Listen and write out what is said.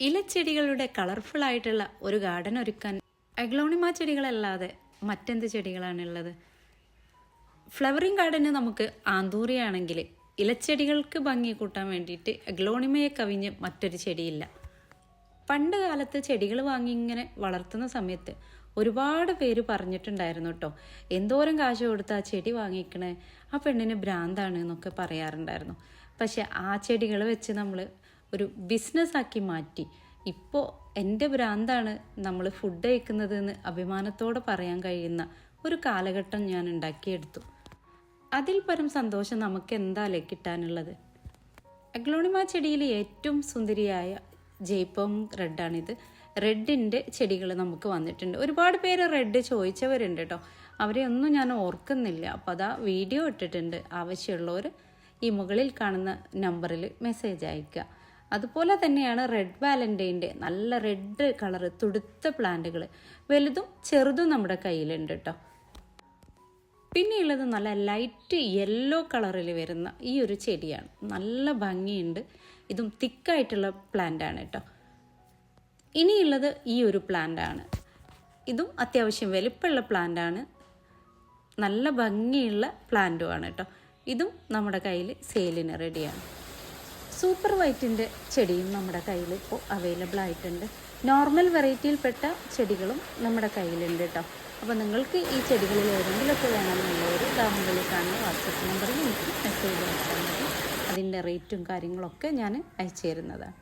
ഇലച്ചെടികളുടെ colourful ആയിട്ടുള്ള ഒരു garden ഒരുക്കാൻ അഗ്ലോണിമ ചെടികളല്ലാതെ മറ്റെന്ത് ചെടികളാണുള്ളത്? ഫ്ലവറിങ് ഗാർഡന് നമുക്ക് ആന്തൂറിയാണെങ്കിൽ ഇലച്ചെടികൾക്ക് ഭംഗി കൂട്ടാൻ വേണ്ടിയിട്ട് അഗ്ലോണിമയെ കവിഞ്ഞ് മറ്റൊരു ചെടിയില്ല. പണ്ട് കാലത്ത് ചെടികൾ വാങ്ങി ഇങ്ങനെ വളർത്തുന്ന സമയത്ത് ഒരുപാട് പേര് പറഞ്ഞിട്ടുണ്ടായിരുന്നു കേട്ടോ എന്തോരം കാശ് കൊടുത്ത് ആ ചെടി വാങ്ങിക്കണേ? ആ പെണ്ണിന് ഭ്രാന്താണ് എന്നൊക്കെ പറയാറുണ്ടായിരുന്നു. പക്ഷെ ആ ചെടികൾ വെച്ച് നമ്മൾ ഒരു ബിസിനസ്സാക്കി മാറ്റി. ഇപ്പോൾ എന്റെ ഭ്രാന്താണ് നമ്മൾ ഫുഡ് കഴിക്കുന്നത് എന്ന് അഭിമാനത്തോടെ പറയാൻ കഴിയുന്ന ഒരു കാലഘട്ടം ഞാൻ ഉണ്ടാക്കിയെടുത്തു. അതിൽ പരം സന്തോഷം നമുക്ക് എന്താലേ കിട്ടാനുള്ളത്? അഗ്ലോണിമ ചെടിയിൽ ഏറ്റവും സുന്ദരിയായ ജയ്പം റെഡാണിത്. റെഡിന്റെ ചെടികൾ നമുക്ക് വന്നിട്ടുണ്ട്. ഒരുപാട് പേര് റെഡ് ചോദിച്ചവരുണ്ട് കേട്ടോ. അവരെ ഒന്നും ഞാൻ ഓർക്കുന്നില്ല. അപ്പോൾ അതാ വീഡിയോ ഇട്ടിട്ടുണ്ട്. ആവശ്യമുള്ളവർ ഈ മുകളിൽ കാണുന്ന നമ്പറിൽ മെസ്സേജ് അയക്കുക അതുപോലെ തന്നെയാണ് റെഡ് വാലന്റൈന്റെ നല്ല റെഡ് കളർ തുടുത്ത പ്ലാന്റുകൾ വലുതും ചെറുതും നമ്മുടെ കയ്യിലുണ്ട് കേട്ടോ പിന്നെയുള്ളത് നല്ല ലൈറ്റ് യെല്ലോ കളറിൽ വരുന്ന ഈ ഒരു ചെടിയാണ്. നല്ല ഭംഗിയുണ്ട്. ഇതും തിക്കായിട്ടുള്ള പ്ലാന്റാണ് കേട്ടോ ഇനിയുള്ളത് ഈ ഒരു പ്ലാന്റാണ് ഇതും അത്യാവശ്യം വലിപ്പമുള്ള പ്ലാന്റാണ് നല്ല ഭംഗിയുള്ള പ്ലാന്റുമാണ് കേട്ടോ ഇതും നമ്മുടെ കയ്യിൽ സെയിലിന് റെഡിയാണ് സൂപ്പർ വൈറ്റിന്റെ ചെടിയും നമ്മുടെ കയ്യിൽ ഇപ്പോൾ അവൈലബിൾ ആയിട്ടുണ്ട്. നോർമൽ വെറൈറ്റിയിൽപ്പെട്ട ചെടികളും നമ്മുടെ കയ്യിലുണ്ട് കേട്ടോ. അപ്പോൾ നിങ്ങൾക്ക് ഈ ചെടികളിൽ ഏതെങ്കിലുമൊക്കെ വേണമെന്നുള്ളവർ ദാമുകളിൽ കാണുന്ന വാട്സപ്പ് നമ്പറിൽ എനിക്ക് മെസ്സേജ് അയച്ചാൽ മതി. അതിന്റെ റേറ്റും കാര്യങ്ങളൊക്കെ ഞാൻ അയച്ചു തരുന്നതാണ്.